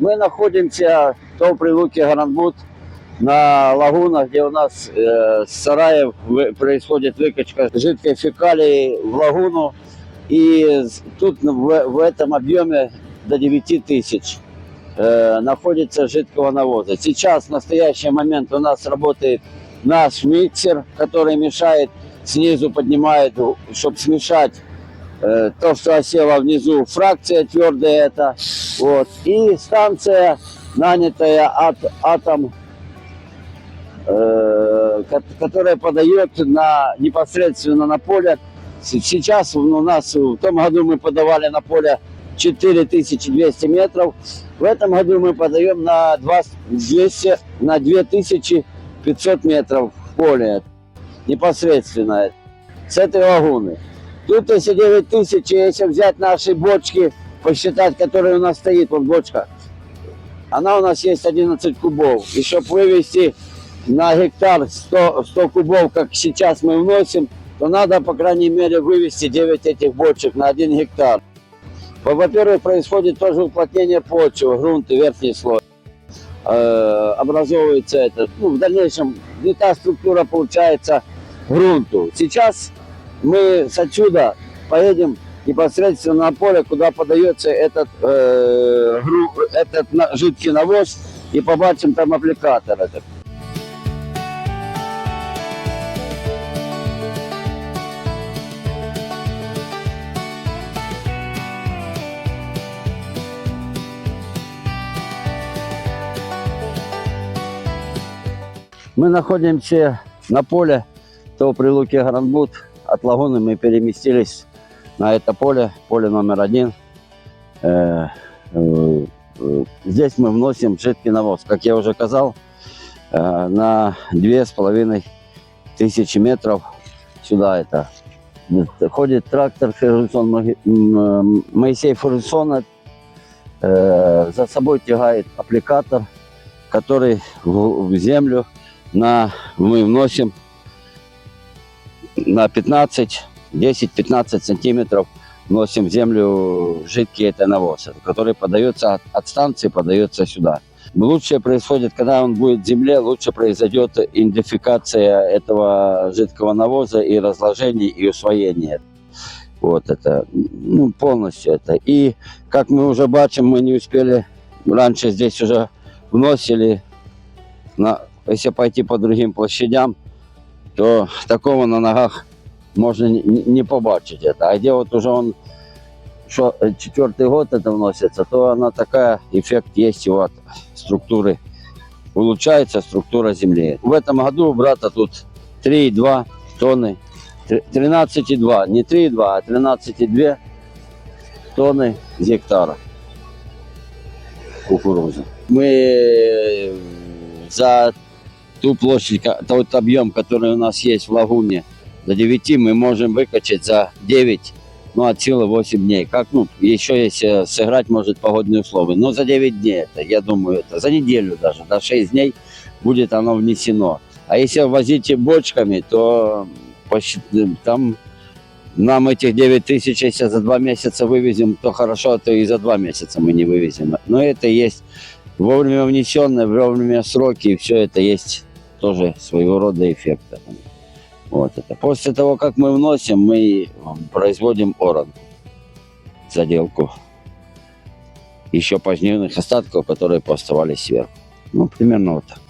Мы находимся то при Луке Гаранбут на лагунах, где у нас э, сараев происходит выкачка жидкой фекалии в лагуну. И тут в, в этом объеме до 9 тысяч э, находится жидкого навоза. Сейчас, в настоящий момент, у нас работает наш миксер, который мешает, снизу поднимает, чтобы смешать то, что осело внизу, фракция твердая это. Вот. И станция, нанятая от атом, э, ко- которая подает на, непосредственно на поле. Сейчас у нас, в том году мы подавали на поле 4200 метров. В этом году мы подаем на, 20 200, на 2500 метров в поле. Непосредственно с этой лагуны. Тут если 9 тысяч, если взять наши бочки, посчитать, которые у нас стоит, вот бочка, она у нас есть 11 кубов. И чтобы вывести на гектар 100, 100 кубов, как сейчас мы вносим, то надо, по крайней мере, вывести 9 этих бочек на 1 гектар. Во- Во-первых, происходит тоже уплотнение почвы, грунт и верхний слой. Э, образовывается это, ну, в дальнейшем не та структура получается грунту. Сейчас мы с отсюда поедем непосредственно на поле, куда подается этот, э, этот на- жидкий навоз, и побачим там аппликатор этот. Мы находимся на поле то при Луке Гранбут. От лагуны мы переместились на это поле, поле номер один. Э, э, э, Здесь мы вносим жидкий навоз, как я уже сказал, на две с половиной тысячи метров сюда это. Ходит трактор Фергюсон, Моисей Фергюсон, э, за собой тягает аппликатор, который в землю на, мы вносим на 15, 10-15 сантиметров вносим в землю жидкий это навоз, который подается от, от станции, подается сюда. Лучше происходит, когда он будет в земле, лучше произойдет идентификация этого жидкого навоза и разложение, и усвоение. Вот это, ну, полностью это. И, как мы уже бачим, мы не успели, раньше здесь уже вносили, на, если пойти по другим площадям, то такого на ногах можно не, побачить это. А где вот уже он, что э, четвертый год это вносится, то она такая, эффект есть его от структуры. Улучшается структура земли. В этом году у брата тут 3,2 тонны, тр- 13,2, не 3,2, а 13,2 тонны с гектара кукурузы. Мы э, за ту площадь, тот объем, который у нас есть в лагуне, за 9 мы можем выкачать за 9, ну, от силы 8 дней. Как, ну, еще если сыграть, может, погодные условия. Но за 9 дней это, я думаю, это за неделю даже, до 6 дней будет оно внесено. А если возите бочками, то там нам этих 9 тысяч, если за 2 месяца вывезем, то хорошо, а то и за 2 месяца мы не вывезем. Но это есть вовремя внесенное, вовремя сроки, и все это есть тоже своего рода эффект. этого. Вот это. После того, как мы вносим, мы производим оранку, заделку еще поздневных остатков, которые поставались сверху. Ну, примерно вот так.